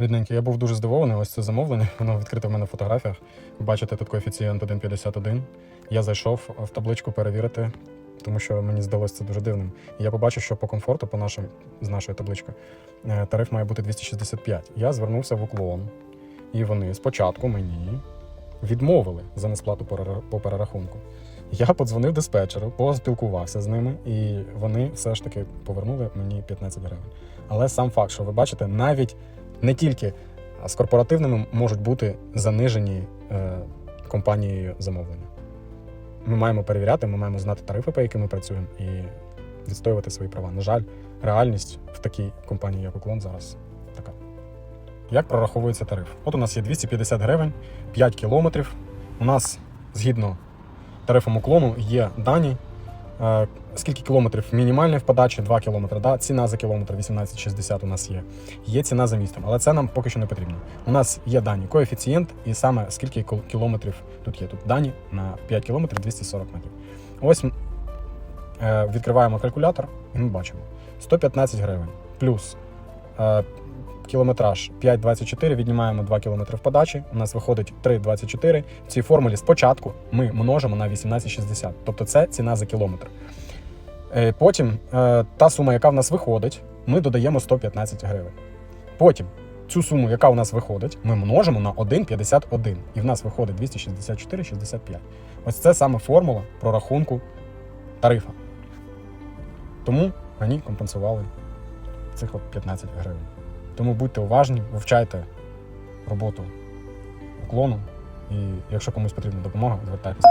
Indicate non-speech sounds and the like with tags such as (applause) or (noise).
Рідненький, я був дуже здивований. Ось це замовлення. (laughs) Воно відкрите в мене в фотографіях. Бачите, тут коефіцієнт 1,51. Я зайшов в табличку перевірити, тому що мені здалося це дуже дивним. І я побачив, що по комфорту, по нашим, з нашої таблички, е, тариф має бути 265. Я звернувся в уклон, і вони спочатку мені відмовили за несплату по перерахунку. Я подзвонив диспетчеру, поспілкувався з ними, і вони все ж таки повернули мені 15 гривень. Але сам факт, що ви бачите, навіть не тільки з корпоративними можуть бути занижені е, компанією замовлення. Ми маємо перевіряти, ми маємо знати тарифи, по яким ми працюємо, і відстоювати свої права. На жаль, реальність в такій компанії, як Уклон, зараз така. Як прораховується тариф? От у нас є 250 гривень, 5 кілометрів. У нас згідно тарифом уклону є дані. Е, Скільки кілометрів мінімальний в подачі? 2 кілометри. Да? Ціна за кілометр 18,60 у нас є. Є ціна за містом, але це нам поки що не потрібно. У нас є дані коефіцієнт і саме скільки кілометрів тут є. Тут дані на 5 кілометрів 240 метрів. Ось е, відкриваємо калькулятор і ми бачимо 115 гривень плюс е, кілометраж 5,24, віднімаємо 2 кілометри в подачі. У нас виходить 3,24. В цій формулі спочатку ми множимо на 18,60. Тобто це ціна за кілометр. Е, Потім е, та сума, яка в нас виходить, ми додаємо 115 гривень. Потім цю суму, яка у нас виходить, ми множимо на 1,51. І в нас виходить 264,65. Ось це саме формула прорахунку тарифа. Тому мені компенсували цих от 15 гривень. Тому будьте уважні, вивчайте роботу уклону. І якщо комусь потрібна допомога, звертайтеся.